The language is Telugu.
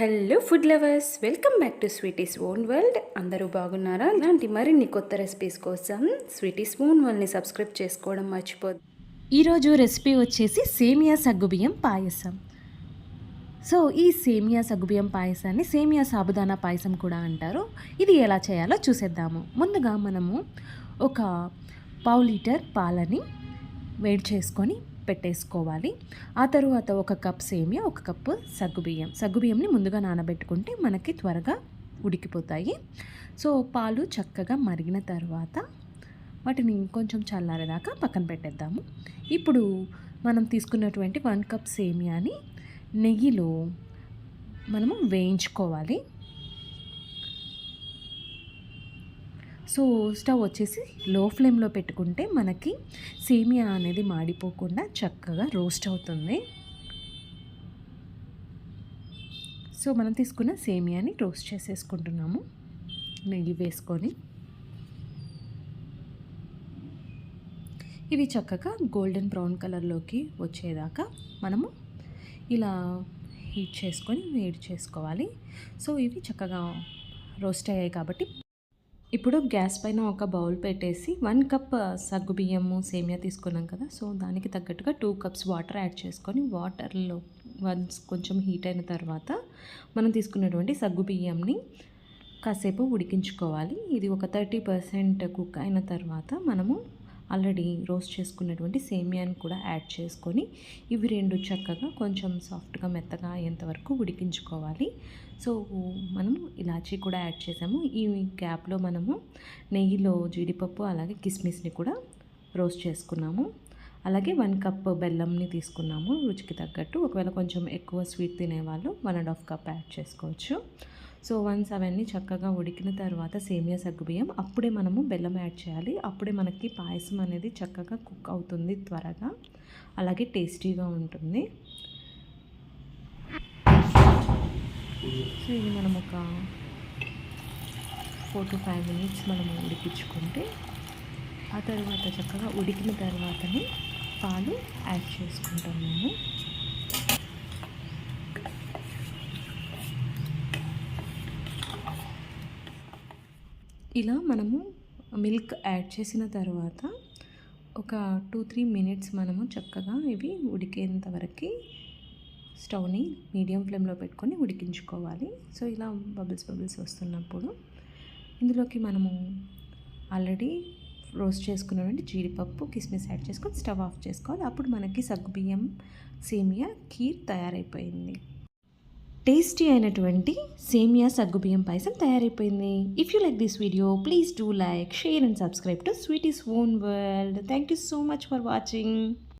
Hello food lovers welcome back to sweety's own world అందరూ బాగున్నారా? ఇలాంటి మరిన్ని కొత్త రెసిపీస్ కోసం స్వీటీస్ ఓన్ వరల్డ్ని సబ్స్క్రైబ్ చేసుకోవడం మర్చిపోద్దు. ఈరోజు రెసిపీ వచ్చేసి సేమియా సగ్గుబియ్యం పాయసం. సో ఈ సేమియా సగ్గుబియ్యం పాయసాన్ని సేమియా సాబుదానా పాయసం కూడా అంటారు. ఇది ఎలా చేయాలో చూసేద్దాము. ముందుగా మనము ఒక పావు లీటర్ పాలని వేడి చేసుకొని పెట్టేసుకోవాలి. ఆ తరువాత ఒక కప్ సేమియా ఒక కప్పు సగ్గుబియ్యం సగ్గుబియ్యంని ముందుగా నానబెట్టుకుంటే మనకి త్వరగా ఉడికిపోతాయి. సో పాలు చక్కగా మరిగిన తర్వాత వాటిని కొంచెం చల్లారేదాకా పక్కన పెట్టేద్దాము. ఇప్పుడు మనం తీసుకున్నటువంటి వన్ కప్ సేమియాని నెయ్యిలో మనము వేయించుకోవాలి. సో స్టవ్ వచ్చేసి లో ఫ్లేమ్లో పెట్టుకుంటే మనకి సేమియా అనేది మాడిపోకుండా చక్కగా రోస్ట్ అవుతుంది. సో మనం తీసుకున్న సేమియాని రోస్ట్ చేసేసుకుంటున్నాము. నెయ్యి వేసుకొని. ఇవి చక్కగా గోల్డెన్ బ్రౌన్ కలర్లోకి వచ్చేదాకా మనము ఇలా హీట్ చేసుకొని వేడి చేసుకోవాలి. సో ఇవి చక్కగా రోస్ట్ అయ్యాయి కాబట్టి ఇప్పుడు గ్యాస్ పైన ఒక బౌల్ పెట్టేసి వన్ కప్ సగ్గు బియ్యము సేమియా తీసుకున్నాం కదా. సో దానికి తగ్గట్టుగా టూ కప్స్ వాటర్ యాడ్ చేసుకొని వాటర్లో వన్స్ కొంచెం హీట్ అయిన తర్వాత మనం తీసుకున్నటువంటి సగ్గు బియ్యంని కాసేపు ఉడికించుకోవాలి. ఇది ఒక థర్టీ పర్సెంట్ కుక్ అయిన తర్వాత మనము ఆల్రెడీ రోస్ట్ చేసుకున్నటువంటి సేమియాని కూడా యాడ్ చేసుకొని ఇవి రెండు చక్కగా కొంచెం సాఫ్ట్గా మెత్తగా అయ్యేంతవరకు ఉడికించుకోవాలి. సో మనం ఇలాచీ కూడా యాడ్ చేసాము. ఈ గ్యాప్లో మనము నెయ్యిలో జీడిపప్పు అలాగే కిస్మిస్ని కూడా రోస్ట్ చేసుకున్నాము. అలాగే వన్ కప్ బెల్లంని తీసుకున్నాము. రుచికి తగ్గట్టు. ఒకవేళ కొంచెం ఎక్కువ స్వీట్ తినేవాళ్ళు one and half cup add చేసుకోవచ్చు. సో వన్స్ అవన్నీ చక్కగా ఉడికిన తర్వాత సేమియా సగ్గుబియ్యం అప్పుడే మనము బెల్లం యాడ్ చేయాలి. అప్పుడే మనకి పాయసం అనేది చక్కగా కుక్ అవుతుంది త్వరగా. అలాగే టేస్టీగా ఉంటుంది. సో ఇది మనం ఒక ఫోర్ టు ఫైవ్ మినిట్స్ మనము ఉడికించుకుంటే ఆ తర్వాత చక్కగా ఉడికిన తర్వాతనే పాలు యాడ్ చేసుకుంటాం మేము. ఇలా మనము మిల్క్ యాడ్ చేసిన తర్వాత ఒక టూ త్రీ మినిట్స్ మనము చక్కగా ఇవి ఉడికేంత వరకు స్టవ్ని మీడియం ఫ్లేమ్లో పెట్టుకొని ఉడికించుకోవాలి. సో ఇలా బబుల్స్ బబుల్స్ వస్తున్నప్పుడు ఇందులోకి మనము ఆల్రెడీ రోస్ట్ చేసుకున్నటువంటి జీడిపప్పు కిస్మిస్ యాడ్ చేసుకొని స్టవ్ ఆఫ్ చేసుకోవాలి. అప్పుడు మనకి సగ్గుబియ్యం సేమియా ఖీర్ తయారైపోయింది. టేస్టీ అయినటువంటి సేమియా సగ్గుబియ్యం పాయసం తయారైపోయింది. If you like this video please do like share and subscribe to sweet is own world thank you so much for watching